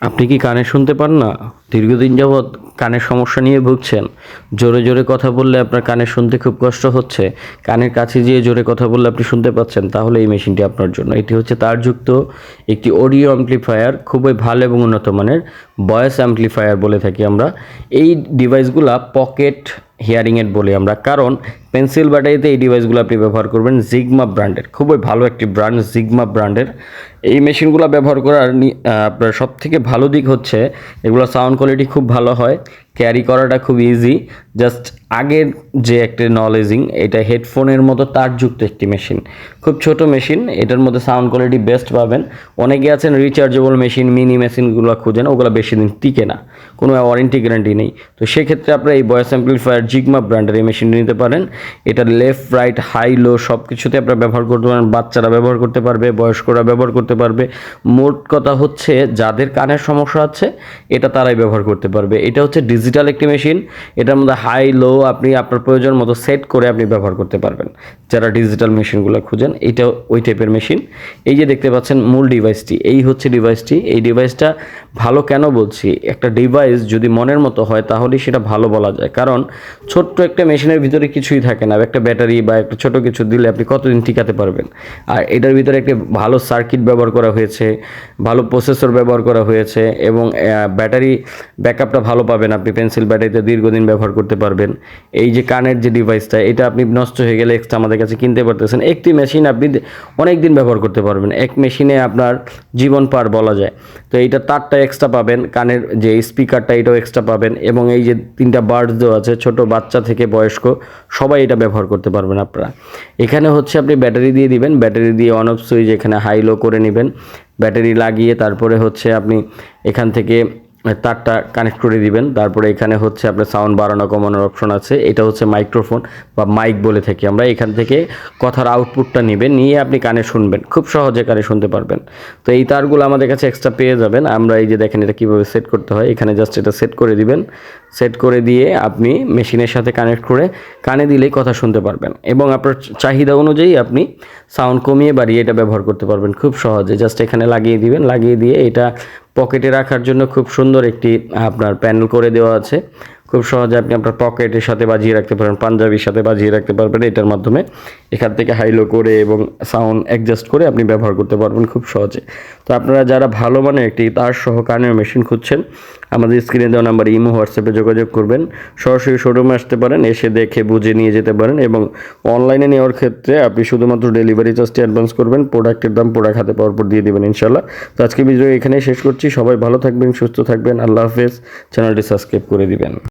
আপনি কি কানে শুনতে পান না? দীর্ঘদিন যাবৎ কানের সমস্যা নিয়ে ভুগছেন। জোরে জোরে কথা বললে আপনার কানে শুনতে খুব কষ্ট হচ্ছে। কানের কাছে যেয়ে জোরে কথা বললে আপনি শুনতে পাচ্ছেন, তাহলে এই মেশিনটি আপনার জন্য। এটি হচ্ছে তারযুক্ত একটি অডিও অ্যাম্পলিফায়ার, খুবই ভালো এবং উন্নত মানের ভয়েস অ্যাম্পলিফায়ার বলে থাকি আমরা। এই ডিভাইসগুলা পকেট হিয়ারিং এড বলি আমরা। কারণ পেন্সিল ব্যাটারিতে এই ডিভাইসগুলো আপনি ব্যবহার করবেন জিগমা ব্র্যান্ডের খুবই ভালো একটি ব্র্যান্ড জিগমা ব্র্যান্ডের এই মেশিনগুলো ব্যবহার করার আপনার সব থেকে ভালো দিক হচ্ছে এগুলো সাউন্ড কোয়ালিটি খুব ভালো হয়। ক্যারি করাটা খুব ইজি জাস্ট আগের যে একটা নলেজিং এটা হেডফোনের মতো তারযুক্ত একটি মেশিন খুব ছোট মেশিন এটার মধ্যে সাউন্ড কোয়ালিটি বেস্ট পাবেন। অনেকে আছেন রিচার্জেবল মেশিন মিনি মেশিনগুলো খুঁজেন, ওগুলো বেশি দিন টিকে না। কোনো ওয়ারেন্টি গ্যারান্টি নেই। তো সেক্ষেত্রে আপনারা এই ভয়েস অ্যাম্পলিফায়ার জিগমা ব্র্যান্ডের এই মেশিনটি নিতে পারেন। এটা লেফট রাইট হাই লো সব কিছুতে আপনারা ব্যবহার করতে পারেন। বাচ্চারা ব্যবহার করতে পারবে, বয়স্করা ব্যবহার করতে পারবে। মোট কথা হচ্ছে, যাদের কানের সমস্যা আছে, এটা তারাই ব্যবহার করতে পারবে। এটা হচ্ছে ডিজিটাল একটি মেশিন এটার মধ্যে হাই লো আপনি আপনার প্রয়োজন মতো সেট করে আপনি ব্যবহার করতে পারবেন। যারা ডিজিটাল মেশিনগুলো খুঁজেন এইটা ওই টাইপের মেশিন এই যে দেখতে পাচ্ছেন মূল ডিভাইসটি এই হচ্ছে ডিভাইসটি এই ডিভাইসটা ভালো কেন বলছি? একটা ডিভাইস যদি মনের মতো হয় তাহলেই সেটা ভালো বলা যায়। কারণ ছোট্ট একটা মেশিনের ভিতরে কিছুই থাকে না। একটা ব্যাটারি বা একটা ছোট কিছু দিলে আপনি কতদিন টিকাতে পারবেন? আর এটার ভিতরে একটি ভালো সার্কিট ব্যবহার করা হয়েছে, ভালো প্রসেসর ব্যবহার করা হয়েছে এবং ব্যাটারি ব্যাকআপটা ভালো পাবেন আপনি পেন্সিল ব্যাটারিতে দীর্ঘদিন ব্যবহার করতে পারবেন। এই যে কানের যে ডিভাইসটা এটা আপনি নষ্ট হয়ে গেলে এক্সট্রা আমাদের কাছে কিনতে পারতেছেন। একটি মেশিন আপনি অনেক দিন ব্যবহার করতে পারবেন। এক মেশিনে আপনার জীবন পার বলা যায়। তো এইটা তারটা এক্সট্রা পাবেন, কানের যে স্পিকারটা এটাও এক্সট্রা পাবেন এবং এই যে তিনটা বার্ডস দেওয়া আছে, ছোট বাচ্চা থেকে বয়স্ক, সবাই এটা ব্যবহার করতে পারবেন আপনারা। এখানে হচ্ছে আপনি ব্যাটারি দিয়ে দিবেন। ব্যাটারি দিয়ে অন অফ সুইচ এখানে হাই লো করে নেবেন। ব্যাটারি লাগিয়ে তারপরে হচ্ছে আপনি এখান থেকে তারটা কানেক্ট করে দিবেন। তারপরে এখানে হচ্ছে আপনার সাউন্ড বাড়ানো, কমানোর অপশন আছে। এটা হচ্ছে মাইক্রোফোন বা মাইক বলে থাকি আমরা। এখান থেকে কথার আউটপুটটা নেবেন, নিয়ে আপনি কানে শুনবেন। খুব সহজে কানে শুনতে পারবেন। তো এই তারগুলো আমাদের কাছে এক্সট্রা পেয়ে যাবেন। আমরা এই যে দেখেন এটা কীভাবে সেট করতে হয়। এখানে জাস্ট এটা সেট করে দিবেন। সেট করে দিয়ে আপনি মেশিনের সাথে কানেক্ট করে কানে দিলেই কথা শুনতে পারবেন। এবং আপনার চাহিদা অনুযায়ী আপনি সাউন্ড কমিয়ে বাড়িয়ে এটা ব্যবহার করতে পারবেন খুব সহজে। জাস্ট এখানে লাগিয়ে দিবেন, লাগিয়ে দিয়ে এটা পকেটে রাখার জন্য খুব সুন্দর একটি, আপনার প্যানেল করে দেওয়া আছে। খুব সহজে আপনি আপনার পকেটের সাথে বাজিয়ে রাখতে পারেন, পাঞ্জাবির সাথে বাজিয়ে রাখতে পারবেন, এটার মাধ্যমে এখান থেকে হাইলো করে এবং সাউন্ড অ্যাডজাস্ট করে আপনি ব্যবহার করতে পারবেন খুব সহজে। তো আপনারা যারা ভালো মানের একটি তার সহ কানের মেশিন খুঁজছেন, আমাদের স্ক্রিনে দেওয়া নাম্বার ইমো হোয়াটসঅ্যাপে যোগাযোগ করবেন। সরাসরি শোরুমে আসতে পারেন, এসে দেখে বুঝে নিয়ে যেতে পারেন এবং অনলাইনে নেওয়ার ক্ষেত্রে আপনি শুধুমাত্র ডেলিভারি চার্জটি অ্যাডভান্স করবেন প্রোডাক্টের দাম প্রোডাক্ট হাতে পাওয়ার পর দিয়ে দেবেন ইনশাল্লাহ তো আজকে ভিডিও এখানেই শেষ করছি, সবাই ভালো থাকবেন, সুস্থ থাকবেন, আল্লাহ হাফেজ চ্যানেলটি সাবস্ক্রাইব করে দিবেন।